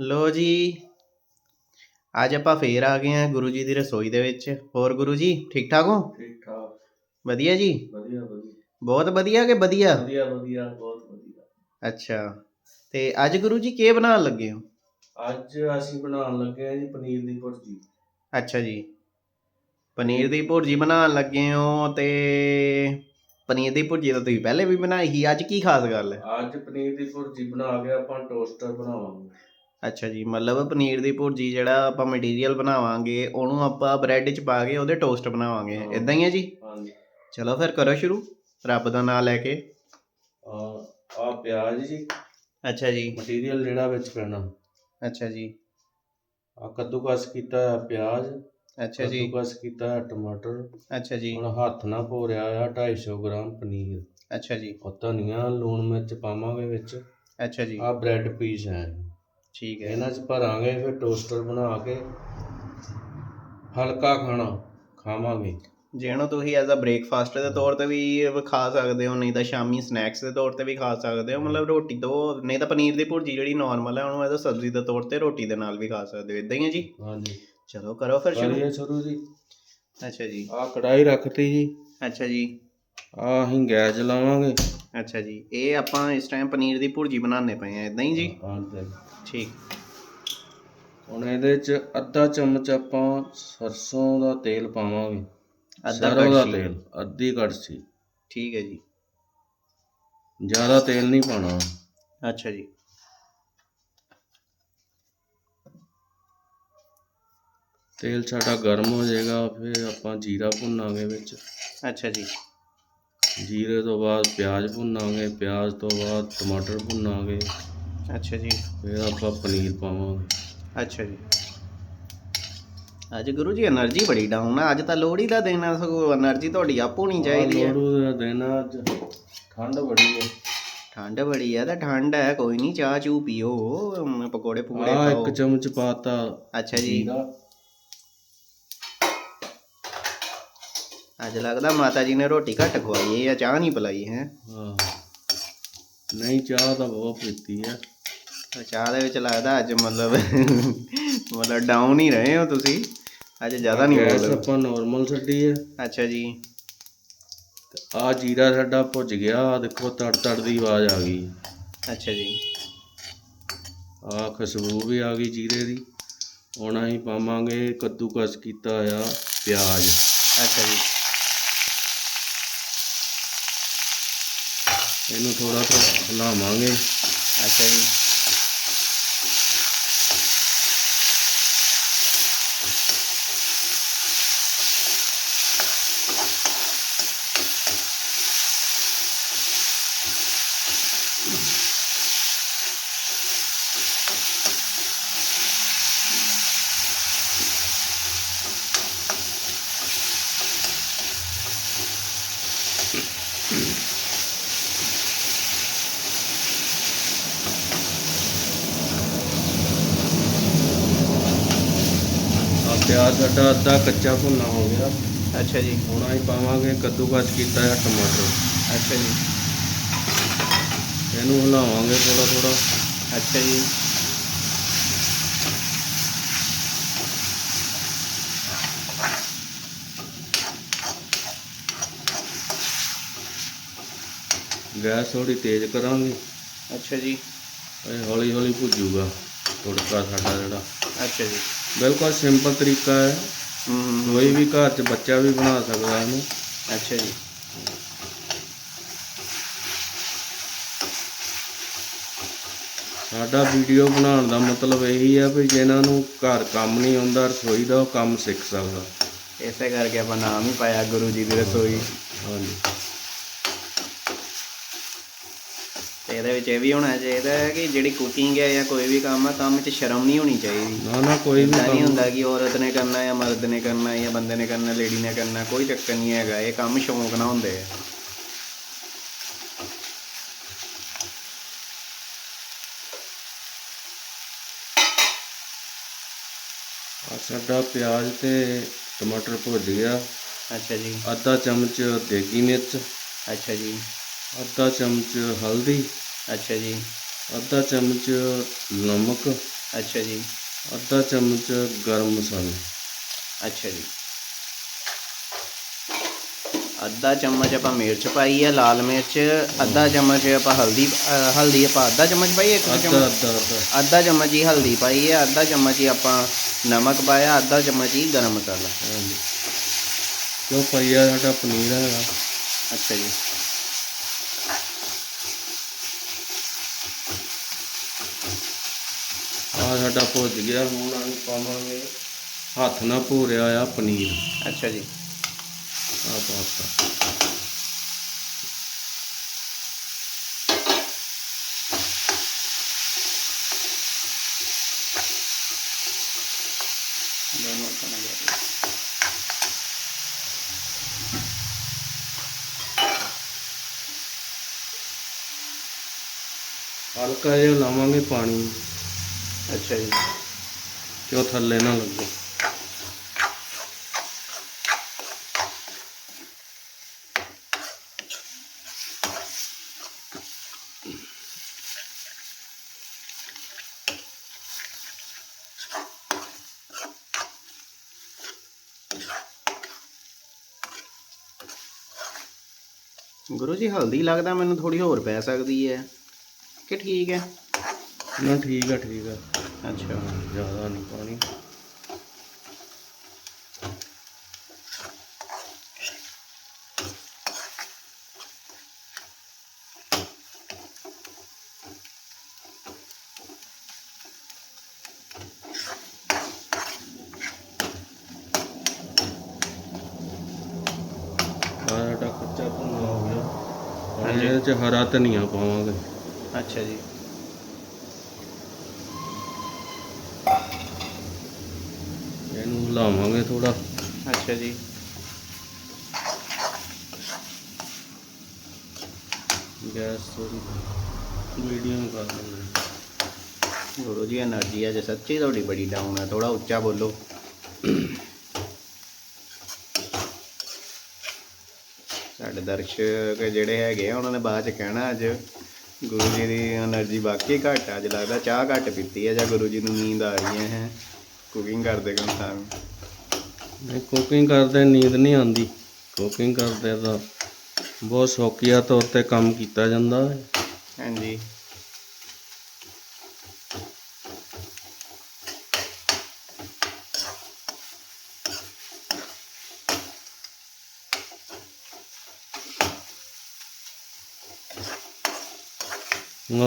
ਲੋ ਜੀ ਅੱਜ ਆਪਾਂ ਫੇਰ ਆ ਗਏ ਹਾਂ ਗੁਰੂ ਜੀ ਦੀ ਰਸੋਈ ਦੇ ਵਿੱਚ। ਹੋਰ ਗੁਰੂ ਜੀ ਠੀਕ ਠਾਕ ਹੋ? ਠੀਕ ਠਾਕ। ਵਧੀਆ ਜੀ? ਵਧੀਆ ਵਧੀਆ। ਬਹੁਤ ਵਧੀਆ ਕਿ ਵਧੀਆ? ਵਧੀਆ ਵਧੀਆ ਬਹੁਤ ਵਧੀਆ। ਅੱਛਾ ਤੇ ਅੱਜ ਗੁਰੂ ਜੀ ਕੀ ਬਣਾਉਣ ਲੱਗੇ ਹੋ? ਅੱਜ ਅਸੀਂ ਬਣਾਉਣ ਲੱਗੇ ਹਾਂ ਜੀ ਪਨੀਰ ਦੀ ਭੁਰਜੀ। ਅੱਛਾ ਜੀ। ਪਨੀਰ ਦੀ ਭੁਰਜੀ ਬਣਾਉਣ ਲੱਗੇ ਹੋ ਤੇ ਪਨੀਰ ਦੀ ਭੁਰਜੀ ਤਾਂ ਤੁਸੀਂ ਪਹਿਲੇ ਵੀ ਬਣਾਈ ਸੀ ਅੱਜ ਕੀ ਖਾਸ ਗੱਲ ਹੈ? ਅੱਜ ਪਨੀਰ ਦੀ ਭੁਰਜੀ ਬਣਾ ਕੇ ਆਪਾਂ ਟੋਸਟਰ ਬਣਾਵਾਂਗੇ। ਅੱਛਾ ਜੀ ਮਤਲਬ ਪਨੀਰ ਦੀ ਭੁਰਜੀ ਜਿਹੜਾ ਆਪਾਂ ਮਟੀਰੀਅਲ ਬਣਾਵਾਂਗੇ ਉਹਨੂੰ ਆਪਾਂ ਬ੍ਰੈਡ 'ਚ ਪਾ ਕੇ ਉਹਦੇ ਟੋਸਟ ਬਣਾਵਾਂਗੇ। ਇਦਾਂ ਹੀ ਹੈ ਜੀ? ਹਾਂਜੀ। ਚਲੋ ਫਿਰ ਕਰੋ ਸ਼ੁਰੂ ਰੱਬ ਦਾ ਨਾਮ ਲੈ ਕੇ। ਆ ਆ ਪਿਆਜ਼ ਜੀ। ਅੱਛਾ ਜੀ। ਮਟੀਰੀਅਲ ਜਿਹੜਾ ਵਿੱਚ ਪੈਣਾ। ਅੱਛਾ ਜੀ। ਆ ਕੱਦੂਕਸ ਕੀਤਾ ਹੈ ਪਿਆਜ਼ ਅੱਛਾ ਜੀ। ਕੱਦੂਕਸ ਕੀਤਾ ਹੈ ਟਮਾਟਰ। ਅੱਛਾ ਜੀ। ਹੁਣ ਹੱਥ ਨਾਲ ਭੋਰਿਆ ਆ 250 ਗ੍ਰਾਮ ਪਨੀਰ। ਅੱਛਾ ਜੀ। ਉਹ ਧਨੀਆ ਲੂਣ ਮਿਰਚ ਪਾਵਾਂਗੇ ਵਿੱਚ। ਅੱਛਾ ਜੀ। ਆ ਬ੍ਰੈਡ ਪੀਸ ਹੈ। ਠੀਕ ਹੈ। ਇਹਨਾਂ 'ਚ ਭਰਾਂਗੇ ਫਿਰ ਟੋਸਟਰ ਬਣਾ ਕੇ ਹਲਕਾ ਖਾਣਾ ਖਾਵਾਂਗੇ। ਜਿਹਨੂੰ ਤੁਸੀਂ ਐਜ਼ ਅ ਬ੍ਰੇਕਫਾਸਟ ਦੇ ਤੌਰ ਤੇ ਵੀ ਖਾ ਸਕਦੇ ਹੋ ਨਹੀਂ ਤਾਂ ਸ਼ਾਮੀ ਸਨੈਕਸ ਦੇ ਤੌਰ ਤੇ ਵੀ ਖਾ ਸਕਦੇ ਹੋ। ਮਤਲਬ ਰੋਟੀ ਤੋਂ ਨਹੀਂ ਤਾਂ ਪਨੀਰ ਦੀ ਭੁਰਜੀ ਜਿਹੜੀ ਨਾਰਮਲ ਹੈ ਉਹਨੂੰ ਐਜ਼ ਅ ਸਬਜ਼ੀ ਦੇ ਤੌਰ ਤੇ ਰੋਟੀ ਦੇ ਨਾਲ ਵੀ ਖਾ ਸਕਦੇ ਹੋ। ਇਦਾਂ ਹੀ ਹੈ ਜੀ? ਹਾਂਜੀ। ਚਲੋ ਕਰੋ ਫਿਰ ਸ਼ੁਰੂ। ਕਰੀਏ ਸ਼ੁਰੂ ਜੀ। ਅੱਛਾ ਜੀ। ਆ ਕੜਾਈ ਰੱਖਤੀ ਜੀ। ਅੱਛਾ ਜੀ। ਆ ਅਸੀਂ ਗੈਸ ਜਲਾਵਾਂਗੇ। ਅੱਛਾ ਜੀ। ਇਹ ਆਪਾਂ ਇਸ ਟਾਈਮ ਪਨੀਰ ਦੀ ਭੁਰਜੀ ਬਣਾਉਂਦੇ ਪਏ ਆ ਇਦਾਂ ਹੀ ਜੀ? ਹਾਂ। ਠੀਕ। ਹੁਣ ਇਹਦੇ 'ਚ ਅੱਧਾ ਚਮਚ ਆਪਾਂ ਸਰਸੋਂ ਦਾ ਤੇਲ ਪਾਵਾਂਗੇ। ਅੱਧਾ ਸਰੋਂ ਦਾ ਕੜਛੀ। ਤੇਲ ਅੱਧੀ ਕੜਛੀ। ਠੀਕ ਹੈ ਜੀ। ਜ਼ਿਆਦਾ ਤੇਲ ਨਹੀਂ ਪਾਣਾ ਅੱਛਾ ਜੀ। ਤੇਲ ਸਾਡਾ ਗਰਮ ਹੋ ਜਾਏਗਾ ਫਿਰ ਆਪਾਂ ਜੀਰਾ ਭੁੰਨਾਂਗੇ ਵਿੱਚ। ਅੱਛਾ ਜੀ। ਜੀਰੇ ਤੋਂ ਬਾਅਦ ਪਿਆਜ਼ ਭੁੰਨਾਂਗੇ ਪਿਆਜ਼ ਤੋਂ ਬਾਅਦ ਟਮਾਟਰ ਭੁੰਨਾਂਗੇ। ਅੱਛਾ ਜੀ। ਫਿਰ ਆਪਾਂ ਪਨੀਰ ਪਾਵਾਂਗੇ। ਅੱਛਾ ਜੀ। ਅੱਜ ਗੁਰੂ ਜੀ એનર્ਜੀ ਬੜੀ ਡਾਊਨ ਆ। ਅੱਜ ਤਾਂ ਲੋਹੜੀ ਦਾ ਦਿਨ ਆ ਸਗੋਂ એનર્ਜੀ ਤੁਹਾਡੀ ਆਪ ਹੋਣੀ ਚਾਹੀਦੀ ਹੈ ਲੋੜੂ ਦਾ ਦਿਨ ਆ ਅੱਜ ਠੰਡ ਬੜੀ ਹੈ ਠੰਡ ਬੜੀ ਆ ਤਾਂ ਠੰਡ ਹੈ ਕੋਈ ਨਹੀਂ ਚਾਹ ਚੂ ਪੀਓ ਪਕੌੜੇ ਪਕੌੜੇ ਆ ਇੱਕ ਚਮਚ ਪਾਤਾ ਅੱਛਾ ਜੀ। ਅੱਜ ਲੱਗਦਾ ਮਾਤਾ ਜੀ ਨੇ ਰੋਟੀ ਘੱਟ ਖਵਾਈ ਹੈ ਚਾਹ ਨਹੀਂ ਪਿਲਾਈ ਹੈ। ਹਾਂ ਨਹੀਂ ਚਾਹ ਤਾਂ ਬਹੁਤ ਪੀਤੀ ਹੈ ਚਾਹ ਦੇ ਵਿੱਚ ਲੱਗਦਾ ਅੱਜ ਮਤਲਬ ਮਤਲਬ ਡਾਊਨ ਹੀ ਰਹੇ ਹੋ ਤੁਸੀਂ। ਅੱਜ ਜ਼ਿਆਦਾ ਨਹੀਂ ਗੈਸ ਬੋਲ ਆਪਾਂ ਨਾਰਮਲ ਛੱਡੀ ਹੈ। ਅੱਛਾ ਜੀ। ਆ ਜੀਰਾ ਸਾਡਾ ਭੁੱਜ ਗਿਆ ਆ ਦੇਖੋ ਤੜ ਤੜ ਦੀ ਆਵਾਜ਼ ਆ ਗਈ। ਅੱਛਾ ਜੀ। ਆ ਖੁਸ਼ਬੂ ਵੀ ਆ ਗਈ ਜੀਰੇ ਦੀ। ਹੁਣ ਅਸੀਂ ਪਾਵਾਂਗੇ ਕੱਦੂਕਸ ਕੀਤਾ ਹੋਇਆ ਪਿਆਜ਼। ਅੱਛਾ ਜੀ। ਇਹਨੂੰ ਥੋੜਾ ਥੋੜਾ ਹਿਲਾਵਾਂਗੇ। ਅੱਛਾ ਜੀ। ਪਿਆਜ਼ ਸਾਡਾ ਅੱਧਾ ਕੱਚਾ ਭੁੰਨਾ ਹੋ ਗਿਆ। ਅੱਛਾ ਜੀ। ਹੁਣ ਅਸੀਂ ਪਾਵਾਂਗੇ ਕੱਦੂਕਸ ਕੀਤਾ ਹੋਇਆ ਟਮਾਟਰ। ਅੱਛਾ ਜੀ। ਇਹਨੂੰ ਹਿਲਾਵਾਂਗੇ ਥੋੜਾ ਥੋੜਾ ਅੱਛਾ ਜੀ। ਗੈਸ ਥੋੜੀ ਤੇਜ਼ ਕਰਾਂਗੇ। ਅੱਛਾ ਜੀ। ਇਹ ਹੌਲੀ ਹੌਲੀ ਭੁੱਜੂਗਾ। ਤੁੜਕਾ ਸਾਡਾ ਜਿਹੜਾ। ਅੱਛਾ ਜੀ। ਬਿਲਕੁਲ ਸਿੰਪਲ ਤਰੀਕਾ ਹੈ। ਹੂੰ ਕੋਈ ਵੀ ਘਰ 'ਚ ਬੱਚਾ ਵੀ ਬਣਾ ਸਕਦਾ ਇਹਨੂੰ। ਅੱਛਾ ਜੀ। ਸਾਡਾ ਵੀਡੀਓ ਬਣਾਉਣ ਦਾ ਮਤਲਬ ਇਹੀ ਹੈ ਵੀ ਜਿਨ੍ਹਾਂ ਨੂੰ ਘਰ ਕੰਮ ਨਹੀਂ ਆਉਂਦਾ ਰਸੋਈ ਦਾ ਉਹ ਕੰਮ ਸਿੱਖ ਸਕਦਾ। ਇਸੇ ਕਰਕੇ ਆਪਾਂ ਨਾਮ ਹੀ ਪਾਇਆ ਗੁਰੂ ਜੀ ਦੀ ਰਸੋਈ। ਹਾਂਜੀ ਤੇ ਇਹਦੇ ਵਿੱਚ ਇਹ ਵੀ ਹੋਣਾ ਚਾਹੀਦਾ ਹੈ ਕਿ ਜਿਹੜੀ ਕੁਕਿੰਗ ਹੈ ਜਾਂ ਕੋਈ ਵੀ ਕੰਮ ਹੈ ਕੰਮ 'ਚ ਸ਼ਰਮ ਨਹੀਂ ਹੋਣੀ ਚਾਹੀਦੀ। ਨਾ ਨਾ ਕੋਈ ਵੀ ਨਹੀਂ ਹੁੰਦਾ ਕਿ ਔਰਤ ਨੇ ਕਰਨਾ ਜਾਂ ਮਰਦ ਨੇ ਕਰਨਾ ਜਾਂ ਬੰਦੇ ਨੇ ਕਰਨਾ ਲੇਡੀ ਨੇ ਕਰਨਾ ਕੋਈ ਚੱਕਰ ਨਹੀਂ ਹੈਗਾ ਇਹ ਕੰਮ ਸ਼ੌਂਕ ਨਾਲ ਹੁੰਦੇ ਆ। ਸਾਡਾ ਪਿਆਜ਼ ਤੇ ਟਮਾਟਰ ਭੁੱਜ ਗਿਆ। ਅੱਛਾ ਜੀ। ਅੱਧਾ ਚਮਚ ਦੇਗੀ ਮਿਰਚ। ਅੱਛਾ ਜੀ। ਅੱਧਾ ਚਮਚ ਹਲਦੀ। ਅੱਛਾ ਜੀ ਅੱਧਾ ਚਮਚ ਨਮਕ ਅੱਛਾ ਜੀ ਅੱਧਾ ਚਮਚ ਗਰਮ ਮਸਾਲਾ ਅੱਛਾ ਜੀ ਅੱਧਾ ਚਮਚ ਆਪਾਂ ਮਿਰਚ ਪਾਈ ਹੈ ਲਾਲ ਮਿਰਚ ਅੱਧਾ ਚਮਚ ਆਪਾਂ ਹਲਦੀ ਅ, ਹਲਦੀ ਆਪਾਂ ਅੱਧਾ ਚਮਚ ਪਾਈ ਹੈ ਇੱਕ ਅੱਧਾ ਚਮਚ ਅੱਧਾ ਅੱਧਾ ਅੱਧਾ ਚਮਚ ਹੀ ਹਲਦੀ ਪਾਈ ਹੈ ਅੱਧਾ ਚਮਚ ਹੀ ਆਪਾਂ ਨਮਕ ਪਾਇਆ ਅੱਧਾ ਚਮਚ ਹੀ ਗਰਮ ਮਸਾਲਾ ਹਾਂਜੀ ਕਿਉਂ ਪਈਆ ਸਾਡਾ ਪਨੀਰ ਹੈਗਾ ਅੱਛਾ ਜੀ ਆ ਸਾਡਾ ਭੁੱਜ ਗਿਆ ਹੁਣ ਅਸੀਂ ਪਾਵਾਂਗੇ ਹੱਥ ਨਾਲ ਭੋਰਿਆ ਆ ਪਨੀਰ। ਅੱਛਾ ਜੀ। ਆ ਪਾਤਾ ਦੋਨੋਂ ਖਾਣਾ ਜਾ ਹਲਕਾ ਜਿਹਾ ਲਾਵਾਂਗੇ ਪਾਣੀ। ਅੱਛਾ ਜੀ। ਕਿ ਉਹ ਥੱਲੇ ਨਾ ਲੱਗੇ। ਗੁਰੂ ਜੀ ਹਲਦੀ ਲੱਗਦਾ ਮੈਨੂੰ ਥੋੜੀ ਹੋਰ ਪੈ ਸਕਦੀ ਹੈ। ਕਿ ਠੀਕ ਹੈ? ਨਾ ਠੀਕ ਆ ਠੀਕ ਆ ਅੱਛਾ। ਜ਼ਿਆਦਾ ਨਹੀਂ ਪਾਣੀ। ਸਾਡਾ ਕੱਚਾ ਭੁੰਨਾ ਹੋ ਗਿਆ। ਹੁਣ ਹਾਂਜੀ। ਇਹਦੇ ਚ ਹਰਾ ਧਨੀਆ ਪਾਵਾਂਗੇ। ਅੱਛਾ ਜੀ। ਇਹਨੂੰ ਹਿਲਾਵਾਂਗੇ ਥੋੜਾ ਅੱਛਾ ਜੀ। ਗੈਸ ਥੋੜੀ ਮੀਡੀਅਮ ਕਰ ਦਿੰਦੇ ਗੁਰੂ ਜੀ એનર્ਜੀ ਹੈ ਜੇ ਸੱਚੀ ਤੁਹਾਡੀ ਬੜੀ ਡਾਊਨ ਹੈ ਥੋੜਾ ਉੱਚਾ ਬੋਲੋ। ਸਾਡੇ ਦਰਸ਼ਕ ਜਿਹੜੇ ਹੈਗੇ ਆ ਉਹਨਾਂ ਨੇ ਬਾਅਦ ਚ ਕਹਿਣਾ ਅੱਜ ਗੁਰੂ ਜੀ ਦੀ એનર્ਜੀ ਵਾਕਈ ਘੱਟ ਅੱਜ ਲੱਗਦਾ ਚਾਹ ਘੱਟ ਪੀਤੀ ਹੈ ਜਾਂ ਗੁਰੂ ਜੀ ਨੂੰ ਨੀਂਦ ਆ ਰਹੀ ਹੈ। ਕੁਕਿੰਗ ਕਰਦੇ ਕੰਸਾਂ ਨਹੀਂ ਕੁਕਿੰਗ ਕਰਦੇ ਨੀਂਦ ਨਹੀਂ ਆਉਂਦੀ। ਕੁਕਿੰਗ ਕਰਦੇ ਤਾਂ ਬਹੁਤ ਸ਼ੌਕੀਆ ਤੌਰ ਤੇ ਕੰਮ ਕੀਤਾ ਜਾਂਦਾ ਹੈ ਹਾਂਜੀ।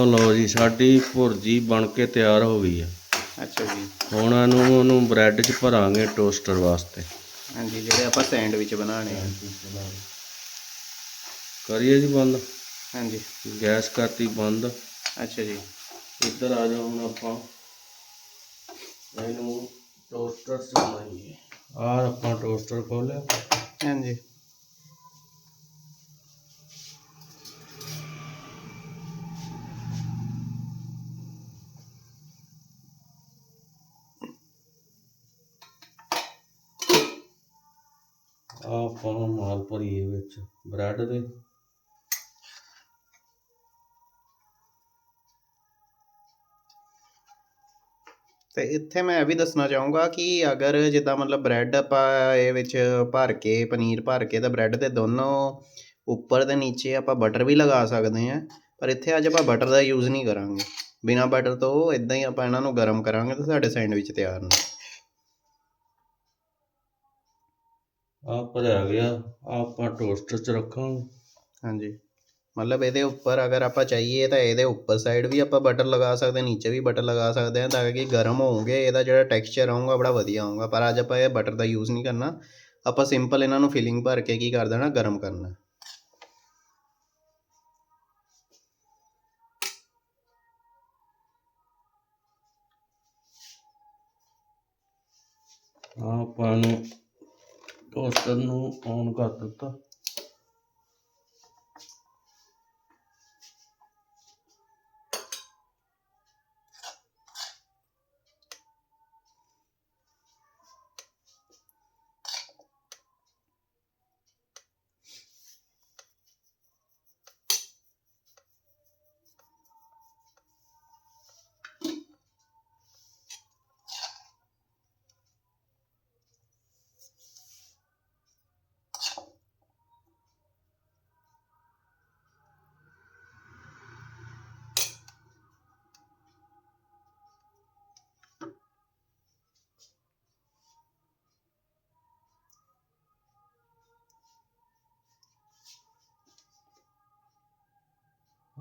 ਲਓ ਜੀ ਸਾਡੀ ਭੁਰਜੀ ਬਣ ਕੇ ਤਿਆਰ ਹੋ ਗਈ ਹੈ ਅੱਛਾ ਜੀ। ਹੁਣ ਇਹਨੂੰ ਉਹਨੂੰ ਬ੍ਰੈਡ 'ਚ ਭਰਾਂਗੇ ਟੋਸਟਰ ਵਾਸਤੇ। ਹਾਂਜੀ ਜਿਹੜੇ ਆਪਾਂ ਸੈਂਡਵਿਚ ਬਣਾਉਣੇ ਆ। ਕਰੀਏ ਜੀ ਬੰਦ? ਹਾਂਜੀ। ਗੈਸ ਕਰਤੀ ਬੰਦ। ਅੱਛਾ ਜੀ। ਇੱਧਰ ਆ ਜਾਓ ਹੁਣ ਆਪਾਂ। ਇਹਨੂੰ ਟੋਸਟਰ 'ਚ ਬਣਾਈਏ। ਆਹ ਆਪਾਂ ਟੋਸਟਰ ਖੋਲਿਆ। ਹਾਂਜੀ। ਆਪਾਂ ਨੂੰ ਮਾਲ ਭਰੀਏ ਵਿੱਚ ਬ੍ਰੈਡ ਦੇ। ਤੇ ਇੱਥੇ ਮੈਂ ਇਹ ਵੀ ਦੱਸਣਾ ਚਾਹੂੰਗਾ ਕਿ ਅਗਰ ਜਿੱਦਾਂ ਮਤਲਬ ਬ੍ਰੈਡ ਆਪਾਂ ਇਹ ਵਿੱਚ ਭਰ ਕੇ, ਪਨੀਰ ਭਰ ਕੇ, ਤਾਂ ਬ੍ਰੈਡ ਦੇ ਦੋਨੋਂ ਉੱਪਰ ਤੇ ਨੀਚੇ ਆਪਾਂ ਬਟਰ ਵੀ ਲਗਾ ਸਕਦੇ ਹਾਂ, ਪਰ ਇੱਥੇ ਅੱਜ ਆਪਾਂ ਬਟਰ ਦਾ ਯੂਜ਼ ਨਹੀਂ ਕਰਾਂਗੇ। ਬਿਨਾ ਬਟਰ ਤੋਂ ਇਦਾਂ ਹੀ ਆਪਾਂ ਇਹਨਾਂ ਨੂੰ ਗਰਮ ਕਰਾਂਗੇ ਤਾਂ ਸਾਡੇ ਸੈਂਡਵਿਚ ਤਿਆਰ ਨੇ। ਆਹ ਭਰਿਆ ਗਿਆ ਆਪਾਂ ਟੋਸਟਰ 'ਚ ਰੱਖਾਂਗੇ। ਹਾਂਜੀ। ਮਤਲਬ ਇਹਦੇ ਉੱਪਰ ਅਗਰ ਆਪਾਂ ਚਾਹੀਏ ਤਾਂ ਇਹਦੇ ਉੱਪਰ ਸਾਈਡ ਵੀ ਆਪਾਂ ਬਟਰ ਲਗਾ ਸਕਦੇ ਹਾਂ ਨੀਚੇ ਵੀ ਬਟਰ ਲਗਾ ਸਕਦੇ ਹਾਂ ਤਾਂ ਕਿ ਗਰਮ ਹੋਣਗੇ ਇਹਦਾ ਜਿਹੜਾ ਟੈਕਸਚਰ ਆਊਗਾ ਬੜਾ ਵਧੀਆ ਆਊਗਾ। ਪਰ ਅੱਜ ਆਪਾਂ ਇਹ ਬਟਰ ਦਾ ਯੂਜ਼ ਨਹੀਂ ਕਰਨਾ। ਆਪਾਂ ਸਿੰਪਲ ਇਹਨਾਂ ਨੂੰ ਫਿਲਿੰਗ ਭਰ ਕੇ ਕੀ ਕਰ ਦੇਣਾ? ਗਰਮ ਕਰਨਾ। ਆਪਾਂ ਨੂੰ ਟੋਸਟਰ ਨੂੰ ਔਨ ਕਰ ਦਿੱਤਾ।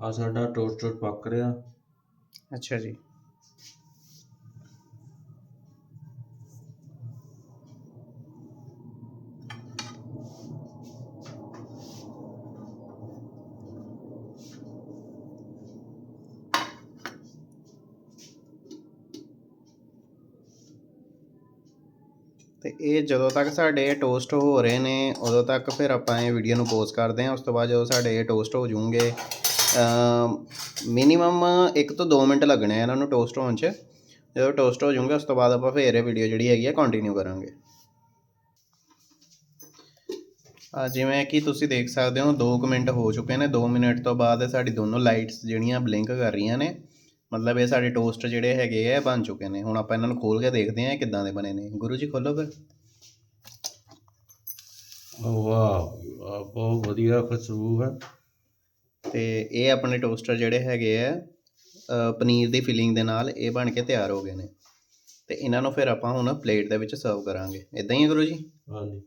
ਆ ਸਾਡਾ ਟੋਸਟਰ ਪੱਕ ਰਿਹਾ। ਅੱਛਾ ਜੀ। ਤੇ ਇਹ ਜਦੋਂ ਤੱਕ ਸਾਡੇ ਟੋਸਟ ਹੋ ਰਹੇ ਨੇ ਉਦੋਂ ਤੱਕ ਫਿਰ ਆਪਾਂ ਇਹ ਵੀਡੀਓ ਨੂੰ ਪੋਜ਼ ਕਰਦੇ ਹਾਂ ਉਸ ਤੋਂ ਬਾਅਦ ਜਦੋਂ ਸਾਡੇ ਟੋਸਟ ਹੋ ਜਾਣਗੇ ਮਿਨੀਮਮ 1 ਤੋਂ 2 ਮਿੰਟ ਲੱਗਣੇ ਆ ਇਹਨਾਂ ਨੂੰ ਟੋਸਟ ਹੋਣ 'ਚ। ਜਦੋਂ ਟੋਸਟ ਹੋ ਜਾਣਗੇ ਉਸ ਤੋਂ ਬਾਅਦ ਆਪਾਂ ਫਿਰ ਇਹ ਵੀਡੀਓ ਜਿਹੜੀ ਹੈਗੀ ਆ ਕੰਟੀਨਿਊ ਕਰਾਂਗੇ। ਆ ਜਿਵੇਂ ਕਿ ਤੁਸੀਂ ਦੇਖ ਸਕਦੇ ਹੋ 2 ਮਿੰਟ ਹੋ ਚੁੱਕੇ ਨੇ। 2 ਮਿੰਟ ਤੋਂ ਬਾਅਦ ਸਾਡੀ ਦੋਨੋਂ ਲਾਈਟਸ ਜਿਹੜੀਆਂ ਬਲਿੰਕ ਕਰ ਰਹੀਆਂ ਨੇ। ਮਤਲਬ ਇਹ ਸਾਡੇ ਟੋਸਟ ਜਿਹੜੇ ਹੈਗੇ ਆ ਬਣ ਚੁੱਕੇ ਨੇ। ਹੁਣ ਆਪਾਂ ਇਹਨਾਂ ਨੂੰ ਖੋਲ ਕੇ ਦੇਖਦੇ ਹਾਂ ਕਿੱਦਾਂ ਦੇ ਬਣੇ ਨੇ। ਗੁਰੂ ਜੀ ਖੋਲੋ ਫਿਰ। ਵਾਹ, ਬਹੁਤ ਵਧੀਆ ਖੁਸ਼ਬੂ ਹੈ। ਤੇ ਇਹ ਆਪਣੇ ਟੋਸਟਰ ਜਿਹੜੇ ਹੈਗੇ ਆ ਪਨੀਰ ਦੀ ਫਿਲਿੰਗ ਦੇ ਨਾਲ ਇਹ ਬਣ ਕੇ ਤਿਆਰ ਹੋ ਗਏ ਨੇ। ਤੇ ਇਹਨਾਂ ਨੂੰ ਫਿਰ ਆਪਾਂ ਹੁਣ ਪਲੇਟ ਦੇ ਵਿੱਚ ਸਰਵ ਕਰਾਂਗੇ। ਇਦਾਂ ਹੀ ਹੈ ਗੁਰੂ ਜੀ? ਹਾਂਜੀ।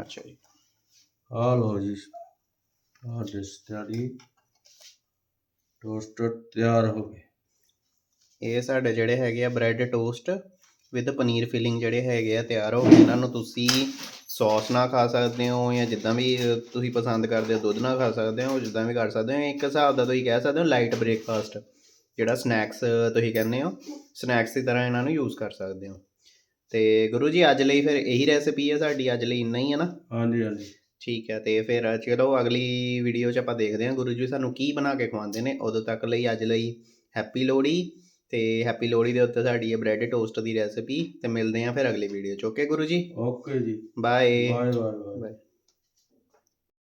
ਅੱਛਾ ਜੀ। ਆ ਲਓ ਜੀ ਆ ਡਿਸ਼ ਤਿਆਰੀ। ਟੋਸਟਰ ਤਿਆਰ ਹੋ ਗਏ। ਇਹ ਸਾਡੇ ਜਿਹੜੇ ਹੈਗੇ ਆ bread toast with paneer filling ਜਿਹੜੇ ਹੈਗੇ ਆ ਤਿਆਰ ਹੋ ਗਏ। ਇਹਨਾਂ ਨੂੰ ਤੁਸੀਂ ਸੌਸ ਨਾਲ ਖਾ ਸਕਦੇ ਹੋ ਜਾਂ ਜਿੱਦਾਂ ਵੀ ਤੁਸੀਂ ਪਸੰਦ ਕਰਦੇ ਹੋ ਦੁੱਧ ਨਾਲ ਖਾ ਸਕਦੇ ਹੋ ਜਿੱਦਾਂ ਵੀ ਕਰ ਸਕਦੇ ਹੋ ਇੱਕ ਹਿਸਾਬ ਦਾ ਤੁਸੀਂ ਕਹਿ ਸਕਦੇ ਹੋ ਲਾਈਟ ਬ੍ਰੇਕਫਾਸਟ ਜਿਹੜਾ ਸਨੈਕਸ ਤੁਸੀਂ ਕਹਿੰਦੇ ਹੋ ਸਨੈਕਸ ਦੀ ਤਰ੍ਹਾਂ ਇਹਨਾਂ ਨੂੰ ਯੂਜ਼ ਕਰ ਸਕਦੇ ਹੋ। ਤੇ ਗੁਰੂ ਜੀ ਅੱਜ ਲਈ ਫਿਰ ਇਹੀ ਰੈਸਿਪੀ ਹੈ ਸਾਡੀ ਅੱਜ ਲਈ ਇੰਨਾ ਹੀ ਹੈ ਨਾ? ਹਾਂਜੀ ਹਾਂਜੀ। ਠੀਕ ਹੈ ਤੇ ਫਿਰ ਚਲੋ ਅਗਲੀ ਵੀਡੀਓ 'ਚ ਆਪਾਂ ਦੇਖਦੇ ਹਾਂ ਗੁਰੂ ਜੀ ਸਾਨੂੰ ਕੀ ਬਣਾ ਕੇ ਖਵਾਉਂਦੇ ਨੇ ਉਦੋਂ ਤੱਕ ਲਈ ਅੱਜ ਲਈ ਹੈਪੀ ਲੋਹੜੀ। ਤੇ ਹੈਪੀ ਲੋਹੜੀ ਦੇ ਉੱਤੇ ਸਾਡੀ ਇਹ ਬ੍ਰੈਡ ਟੋਸਟ ਦੀ ਰੈਸਿਪੀ ਤੇ ਮਿਲਦੇ ਹਾਂ ਫਿਰ ਅਗਲੀ ਵੀਡੀਓ 'ਚ। ਓਕੇ ਗੁਰੂ ਜੀ? ਓਕੇ ਜੀ। Bye bye bye